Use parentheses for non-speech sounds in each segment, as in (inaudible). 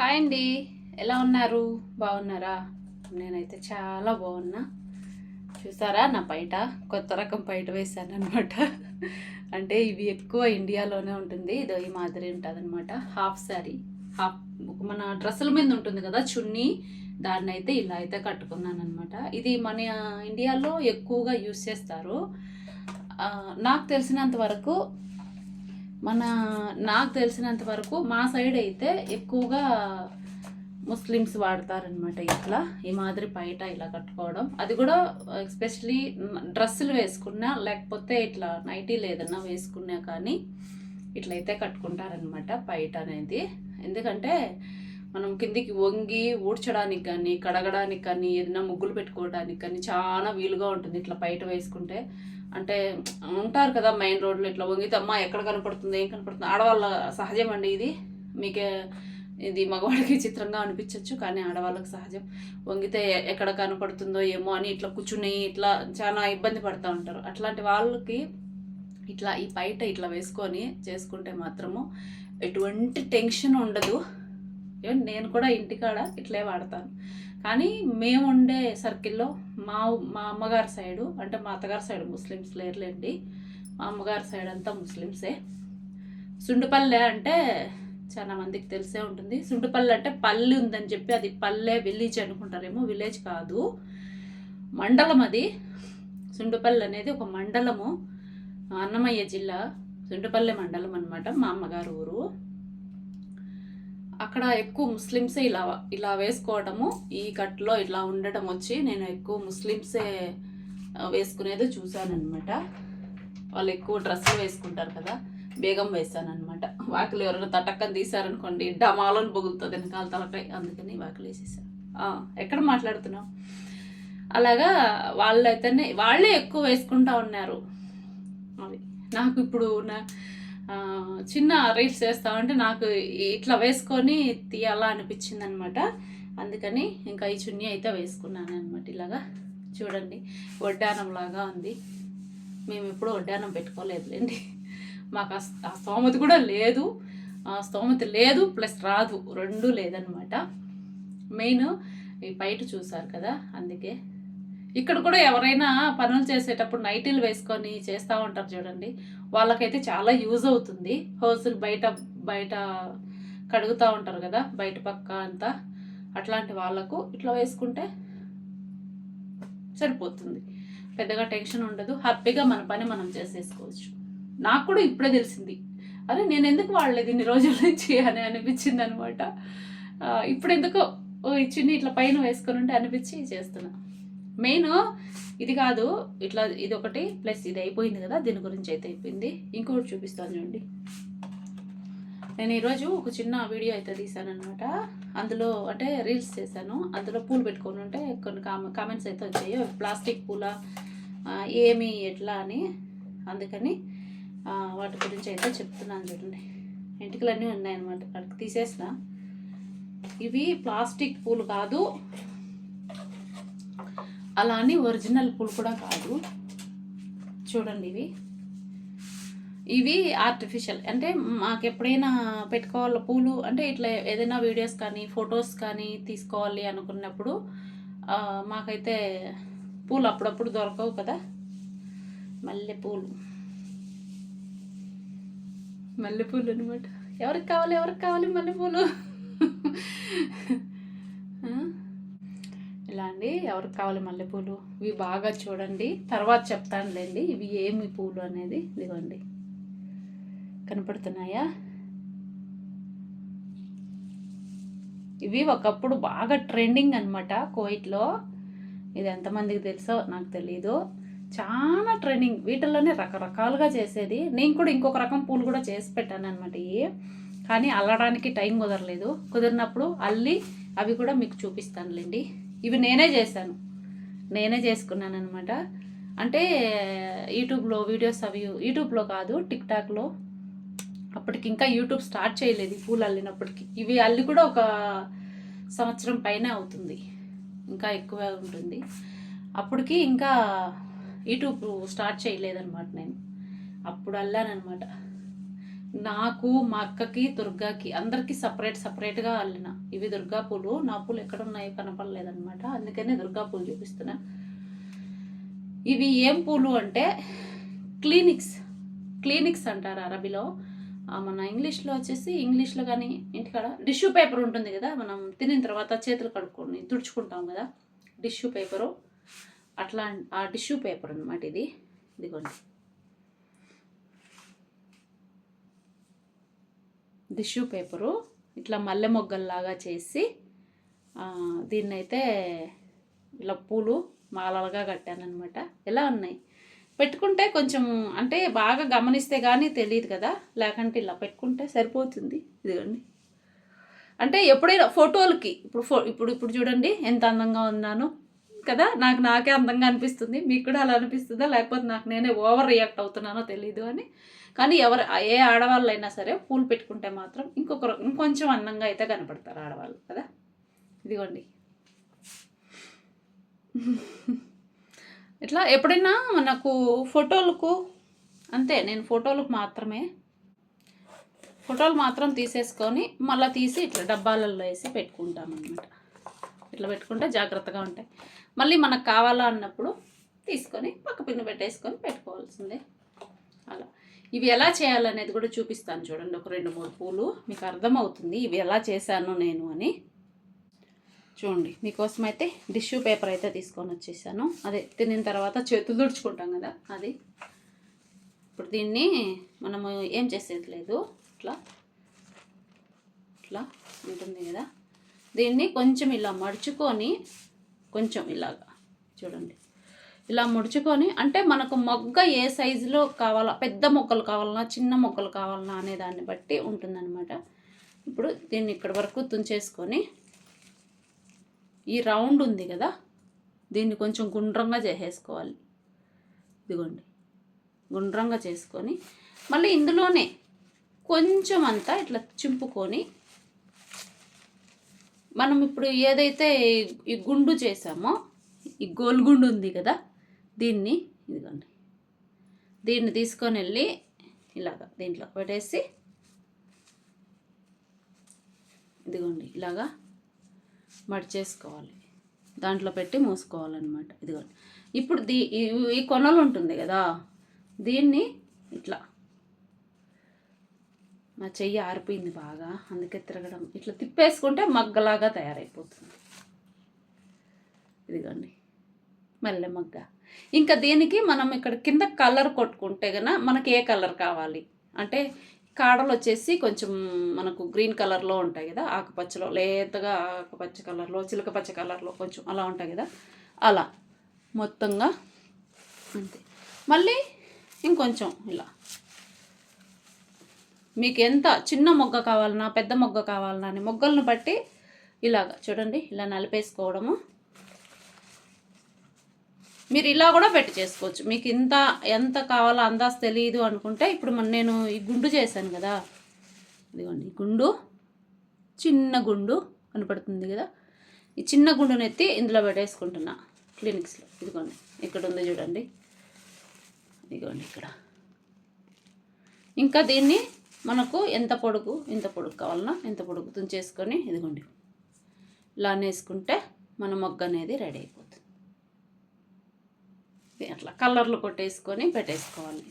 Hi అండి. ఎలా ఉన్నారు? బాగున్నారా? నేనైతే చాలా బాగున్నా. చూసారా నా బయట? కొత్త రకం బయట వేసాను అనమాట అంటే ఇవి ఎక్కువ ఇండియాలోనే ఉంటుంది. ఇదో ఈ మాదిరి ఉంటుంది అనమాట హాఫ్ శారీ. హాఫ్ మన డ్రెస్సుల మీద ఉంటుంది కదా చున్నీ. దాన్ని అయితే ఇలా అయితే కట్టుకున్నాను అనమాట ఇది మన ఇండియాలో ఎక్కువగా యూస్ చేస్తారు. నాకు తెలిసినంత వరకు మన నాకు తెలిసినంత వరకు మా సైడ్ అయితే ఎక్కువగా ముస్లిమ్స్ వాడతారనమాట ఇట్లా ఈ మాదిరి పైట ఇలా కట్టుకోవడం. అది కూడా ఎస్పెషలీ డ్రెస్సులు వేసుకున్నా లేకపోతే ఇట్లా నైటీలు ఏదన్నా వేసుకున్నా కానీ ఇట్లయితే కట్టుకుంటారనమాట పైట అనేది. ఎందుకంటే మనం కిందికి వంగి ఊడ్చడానికి కానీ కడగడానికి కానీ ఏదైనా ముగ్గులు పెట్టుకోవడానికి కానీ చాలా వీలుగా ఉంటుంది ఇట్లా పైట వేసుకుంటే. అంటే ఉంటారు కదా మెయిన్ రోడ్లో ఇట్లా వంగితే అమ్మ ఎక్కడ కనపడుతుంది? ఏం కనపడుతుంది? ఆడవాళ్ళ సహజం అండి ఇది. మీకే ఇది మగవాడికి చిత్రంగా అనిపించవచ్చు కానీ ఆడవాళ్ళకి సహజం. వంగితే ఎక్కడ కనపడుతుందో ఏమో అని ఇట్లా కూర్చుని ఇట్లా చాలా ఇబ్బంది పడుతూ ఉంటారు. అట్లాంటి వాళ్ళకి ఇట్లా ఈ బయట ఇట్లా వేసుకొని చేసుకుంటే మాత్రము ఎటువంటి టెన్షన్ ఉండదు. ఈవెన్ నేను కూడా ఇంటికాడ ఇట్లే వాడతాను. కానీ మేము ఉండే సర్కిల్లో మా మా అమ్మగారి సైడు అంటే మా అత్తగారి సైడ్ ముస్లిమ్స్ లేరులేండి. మా అమ్మగారి సైడ్ అంతా ముస్లిమ్సే. సుండుపల్లె అంటే చాలా మందికి తెలిసే ఉంటుంది. సుండుపల్లె అంటే పల్లె ఉందని చెప్పి అది పల్లె విలేజ్ అనుకుంటారేమో విలేజ్ కాదు. మండలం అది. సుండుపల్లి అనేది ఒక మండలము. అన్నమయ్య జిల్లా సుండుపల్లె మండలం అనమాట మా అమ్మగారు ఊరు. అక్కడ ఎక్కువ ముస్లిమ్సే ఇలా ఇలా వేసుకోవడము ఈ కట్లో ఇలా ఉండడం వచ్చి నేను ఎక్కువ ముస్లిమ్సే వేసుకునేది చూశానమాట వాళ్ళు ఎక్కువ డ్రెస్సులు వేసుకుంటారు కదా బేగం వేసానమాట వాకిలు ఎవరైనా తటక్కని తీసారనుకోండి డమాలను బొగులుతుంది వెనకాల తలపై. అందుకని వాకిలు వేసేసాను ఎక్కడ మాట్లాడుతున్నావు? అలాగా వాళ్ళైతేనే వాళ్ళే ఎక్కువ వేసుకుంటా ఉన్నారు. అది నాకు ఇప్పుడు నా చిన్న రీల్స్ చేస్తామంటే నాకు ఇట్లా వేసుకొని తీయాలా అనిపించింది అనమాట అందుకని ఇంకా ఈ చున్నీ అయితే వేసుకున్నాను అనమాట ఇలాగా. చూడండి వడ్డానం లాగా ఉంది. మేము ఎప్పుడూ వడ్డానం పెట్టుకోలేదులేండి. మాకు ఆ ఆ స్తోమత కూడా లేదు. ఆ స్తోమత లేదు ప్లస్ రాదు. రెండు లేదనమాట. మెయిన్ ఈ బయట చూసారు కదా అందుకే ఇక్కడ కూడా ఎవరైనా పనులు చేసేటప్పుడు నైటీలు వేసుకొని చేస్తూ ఉంటారు చూడండి. వాళ్ళకైతే చాలా యూజ్ అవుతుంది. హోసులు బయట బయట కడుగుతూ ఉంటారు కదా బయట పక్క అంతా. అట్లాంటి వాళ్ళకు ఇట్లా వేసుకుంటే సరిపోతుంది. పెద్దగా టెన్షన్ ఉండదు. హ్యాపీగా మన పని మనం చేసేసుకోవచ్చు. నాకు కూడా ఇప్పుడే తెలిసింది. అరే నేను ఎందుకు వాడలేదు ఇన్ని రోజుల నుంచి అని అనిపించింది అనమాట ఇప్పుడు ఎందుకో ఓ ఇట్లా పైన వేసుకొని ఉంటే అనిపించి చేస్తున్నాను మెయిన్ ఇది కాదు ఇట్లా ఇది ఒకటి ప్లస్ ఇది అయిపోయింది కదా దీని గురించి అయితే అయిపోయింది. ఇంకొకటి చూపిస్తాను చూడండి. నేను ఈరోజు ఒక చిన్న వీడియో అయితే తీసాను అనమాట అందులో అంటే రీల్స్ చేశాను. అందులో పూలు పెట్టుకొని ఉంటే కొన్ని కామె కామెంట్స్ అయితే వచ్చాయి. ప్లాస్టిక్ పూల ఏమి ఎట్లా అని. అందుకని వాటి గురించి అయితే చెప్తున్నాను చూడండి. ఇంటికలన్నీ ఉన్నాయన్నమాట. అక్కడికి తీసేసిన. ఇవి ప్లాస్టిక్ పూలు కాదు అలా అని ఒరిజినల్ పూలు కూడా కాదు. చూడండి ఇవి. ఇవి ఆర్టిఫిషియల్ అంటే మాకు ఎప్పుడైనా పెట్టుకోవాలి పూలు అంటే ఇట్లా ఏదైనా వీడియోస్ కానీ ఫొటోస్ కానీ తీసుకోవాలి అనుకున్నప్పుడు మాకైతే పూలు అప్పుడప్పుడు దొరకవు కదా. మల్లెపూలు. మల్లెపూలు అనమాట ఎవరికి కావాలి ఎవరికి కావాలి మల్లెపూలు? అండి ఎవరికి కావాలి మల్లెపూలు? ఇవి బాగా చూడండి. తర్వాత చెప్తానులేండి. ఇవి ఏమి పూలు అనేది? ఇదిగోండి. కనపడుతున్నాయా? ఇవి ఒకప్పుడు బాగా ట్రెండింగ్ అనమాట కోయిట్లో. ఇది ఎంతమందికి తెలుసో నాకు తెలియదు చాలా ట్రెండింగ్. వీటిల్లోనే రకరకాలుగా చేసేది. నేను కూడా ఇంకొక రకం పూలు కూడా చేసి పెట్టాను అనమాట ఇవి. కానీ అల్లడానికి టైం కుదరలేదు. కుదిరినప్పుడు అల్లి అవి కూడా మీకు చూపిస్తానులేండి. ఇవి నేనే చేశాను. నేనే చేసుకున్నాను అనమాట అంటే యూట్యూబ్లో వీడియోస్ అవి యూట్యూబ్లో కాదు టిక్ టాక్లో అప్పటికి ఇంకా యూట్యూబ్ స్టార్ట్ చేయలేదు పూలు అల్లినప్పటికి. ఇవి అల్లి కూడా ఒక సంవత్సరం పైన అవుతుంది. ఇంకా ఎక్కువ ఉంటుంది. అప్పటికి ఇంకా యూట్యూబ్ స్టార్ట్ చేయలేదన్నమాట నేను. అప్పుడు అల్లానమాట నాకు మా అక్కకి దుర్గాకి అందరికీ సపరేట్ సపరేట్గా అల్లిన. ఇవి దుర్గా పూలు. నా పూలు ఎక్కడ ఉన్నాయో అందుకనే దుర్గా పూలు చూపిస్తున్నా. ఇవి ఏం పూలు అంటే క్లినిక్స్. క్లినిక్స్ అంటారు అరబీలో. మన ఇంగ్లీష్లో వచ్చేసి ఇంగ్లీష్లో కానీ ఇంటికాడ టిష్యూ పేపర్ ఉంటుంది కదా మనం తినిన తర్వాత చేతులు కడుక్కొని తుడుచుకుంటాం కదా టిష్యూ పేపరు. అట్లా ఆ టిష్యూ పేపర్ అనమాట ఇది. ఇదిగోండి. టిష్యూ పేపరు ఇట్లా మల్లె మొగ్గల్లాగా చేసి దీన్నైతే ఇలా పూలు మాలలుగా కట్టానమాట ఎలా ఉన్నాయి? పెట్టుకుంటే కొంచెం అంటే బాగా గమనిస్తే కానీ తెలియదు కదా. లేకంటే ఇలా పెట్టుకుంటే సరిపోతుంది. ఇదిగోండి. అంటే ఎప్పుడైనా ఫోటోలకి ఇప్పుడు ఫో ఇప్పుడు ఇప్పుడు చూడండి ఎంత అందంగా ఉన్నాను. కదా? నాకు నాకే అందంగా అనిపిస్తుంది. మీకు కూడా అలా అనిపిస్తుందా? లేకపోతే నాకు నేనే ఓవర్ రియాక్ట్ అవుతున్నానో తెలియదు అని. కానీ ఎవరు ఏ ఆడవాళ్ళు అయినా సరే పూలు పెట్టుకుంటే మాత్రం ఇంకొక ఇంకొంచెం అందంగా అయితే కనపడతారు ఆడవాళ్ళు కదా? ఇదిగోండి. ఇట్లా ఎప్పుడైనా నాకు ఫోటోలకు అంతే నేను ఫోటోలకు మాత్రమే ఫోటోలు మాత్రం తీసేసుకొని మళ్ళీ తీసి ఇట్లా డబ్బాలలో వేసి పెట్టుకుంటాం అనమాట ఇట్లా పెట్టుకుంటే జాగ్రత్తగా ఉంటాయి. మళ్ళీ మనకు కావాలా అన్నప్పుడు తీసుకొని పక్క పిన్ను పెట్టేసుకొని పెట్టుకోవాల్సిందే. అలా. ఇవి ఎలా చేయాలనేది కూడా చూపిస్తాను చూడండి. ఒక రెండు మూడు పూలు మీకు అర్థమవుతుంది ఇవి ఎలా చేశాను నేను అని. చూడండి మీకోసం అయితే టిష్యూ పేపర్ అయితే తీసుకొని వచ్చేసాను. అదే తినిన తర్వాత చేతులు తుడుచుకుంటాం కదా అది. ఇప్పుడు దీన్ని మనము ఏం చేసేది లేదు. ఇట్లా. ఇట్లా ఉంటుంది కదా. దీన్ని కొంచెం ఇలా మడుచుకొని కొంచెం ఇలాగా చూడండి. ఇలా ముడుచుకొని అంటే మనకు మొగ్గ ఏ సైజులో కావాలా పెద్ద మొక్కలు కావాలన్నా చిన్న మొక్కలు కావాలన్నా అనే దాన్ని బట్టి ఉంటుందన్నమాట. ఇప్పుడు దీన్ని ఇక్కడ వరకు తుంచేసుకొని ఈ రౌండ్ ఉంది కదా దీన్ని కొంచెం గుండ్రంగా చేసేసుకోవాలి. ఇదిగోండి. గుండ్రంగా చేసుకొని మళ్ళీ ఇందులోనే కొంచెం అంతా ఇట్లా చింపుకొని మనం ఇప్పుడు ఏదైతే ఈ గుండు చేసామో ఈ గోల్గుండు ఉంది కదా దీన్ని ఇదిగోండి. దీన్ని తీసుకొని వెళ్ళి ఇలాగా దీంట్లో పెట్టేసి ఇదిగోండి ఇలాగా మడిచేసుకోవాలి దాంట్లో పెట్టి మూసుకోవాలన్నమాట. ఇదిగోండి. ఇప్పుడు దీ ఈ- ఈ కొనలు ఉంటుంది కదా దీన్ని ఇట్లా నా చెయ్యి ఆరిపోయింది బాగా. అందుకే తిరగడం. ఇట్లా తిప్పేసుకుంటే మగ్గలాగా తయారైపోతుంది. ఇదిగోండి. మెల్లె మగ్గ. ఇంకా దీనికి మనం ఇక్కడ కింద కలర్ కొట్టుకుంటే కనుక మనకి ఏ కలర్ కావాలి? అంటే కాడలు వచ్చేసి కొంచెం మనకు గ్రీన్ కలర్లో ఉంటాయి కదా ఆకుపచ్చలో లేతగా ఆకుపచ్చ కలర్లో చిలకపచ్చ కలర్లో కొంచెం అలా ఉంటాయి కదా అలా. మొత్తంగా అంతే. మళ్ళీ ఇంకొంచెం ఇలా. మీకు ఎంత చిన్న మొగ్గ కావాలన్నా పెద్ద మొగ్గ కావాలన్నా అని మొగ్గలను బట్టి ఇలాగ చూడండి ఇలా నలిపేసుకోవడము. మీరు ఇలా కూడా పెట్టి చేసుకోవచ్చు. మీకు ఇంత ఎంత కావాలో అందాజ్ తెలియదు అనుకుంటే ఇప్పుడు మన నేను ఈ గుండు చేశాను కదా. ఇదిగోండి ఈ గుండు చిన్న గుండు కనపడుతుంది కదా. ఈ చిన్న గుండుని ఎత్తి ఇందులో పెట్టేసుకుంటున్నా క్లినిక్స్లో. ఇదిగోండి ఇక్కడ ఉంది చూడండి. ఇదిగోండి ఇక్కడ. ఇంకా దీన్ని మనకు ఎంత పొడుగు ఎంత పొడుగు కావాలన్నా ఎంత పొడుగు తుంచేసుకొని ఇదిగోండి. ఇలా వేసుకుంటే మన మొగ్గ అనేది రెడీ అయిపోతుంది. అట్లా కలర్లు కొట్టేసుకొని పెట్టేసుకోవాలి.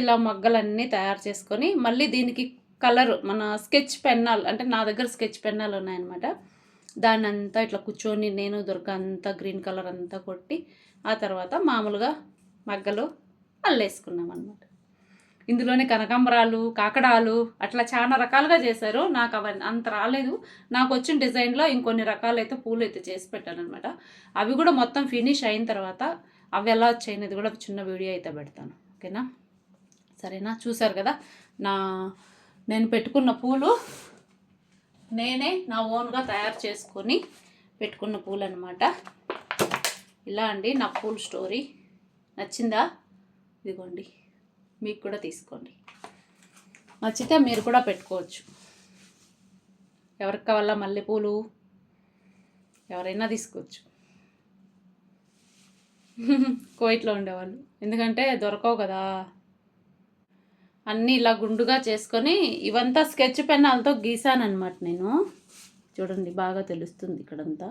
ఇలా మొగ్గలన్నీ తయారు చేసుకొని మళ్ళీ దీనికి కలర్ మన స్కెచ్ పెన్నాలు అంటే నా దగ్గర స్కెచ్ పెన్నాలు ఉన్నాయన్నమాట. దాన్ని అంతా ఇట్లా కూర్చొని నేను దొరక అంతా గ్రీన్ కలర్ అంతా కొట్టి ఆ తర్వాత మామూలుగా మగ్గలు అల్లేసుకున్నాం అనమాట ఇందులోనే కనకాంబరాలు కాకడాలు అట్లా చాలా రకాలుగా చేశారు. నాకు అవన్నీ అంత రాలేదు. నాకు వచ్చిన డిజైన్లో ఇంకొన్ని రకాలైతే పూలు అయితే చేసి పెట్టాను అనమాట అవి కూడా మొత్తం ఫినిష్ అయిన తర్వాత అవి ఎలా వచ్చాయనేది కూడా చిన్న వీడియో అయితే పెడతాను. ఓకేనా? సరేనా? చూసారు కదా? నా నేను పెట్టుకున్న పూలు నేనే నా ఓన్గా తయారు చేసుకొని పెట్టుకున్న పూలు అనమాట ఇలా అండి నా పూల్ స్టోరీ. నచ్చిందా? ఇదిగోండి. మీకు కూడా తీసుకోండి. నచ్చితే మీరు కూడా పెట్టుకోవచ్చు. ఎవరికి కావాలా మల్లెపూలు? ఎవరైనా తీసుకోవచ్చు. (laughs) కోయిట్లో ఉండేవాళ్ళు. ఎందుకంటే దొరకవు కదా. అన్నీ ఇలా గుండుగా చేసుకొని ఇవంతా స్కెచ్ పెన్నాలతో గీసానమాట నేను. చూడండి బాగా తెలుస్తుంది ఇక్కడంతా.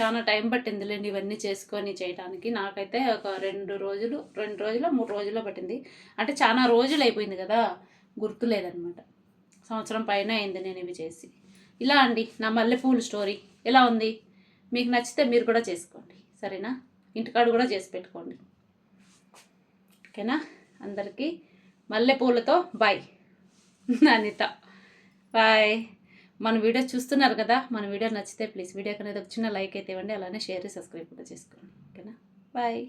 చాలా టైం పట్టిందిలేండి ఇవన్నీ చేసుకొని చేయడానికి నాకైతే ఒక రెండు రోజులు రెండు రోజులు మూడు రోజుల్లో పట్టింది. అంటే చాలా రోజులు అయిపోయింది కదా గుర్తులేదనమాట. సంవత్సరం పైన అయింది నేను ఇవి చేసి. ఇలా అండి నా మల్లెపూలు స్టోరీ. ఎలా ఉంది? మీకు నచ్చితే మీరు కూడా చేసుకోండి. సరేనా? ఇంటికాడ కూడా చేసి పెట్టుకోండి. ఓకేనా? అందరికీ మల్లెపూలతో బాయ్. అనిత బాయ్. మన వీడియో చూస్తున్నారు కదా మన వీడియో నచ్చితే ప్లీజ్ వీడియో అనేది ఒక చిన్న లైక్ అయితే ఇవ్వండి అలానే షేర్ సబ్స్క్రైబ్ కూడా చేసుకోండి. ఓకేనా? బాయ్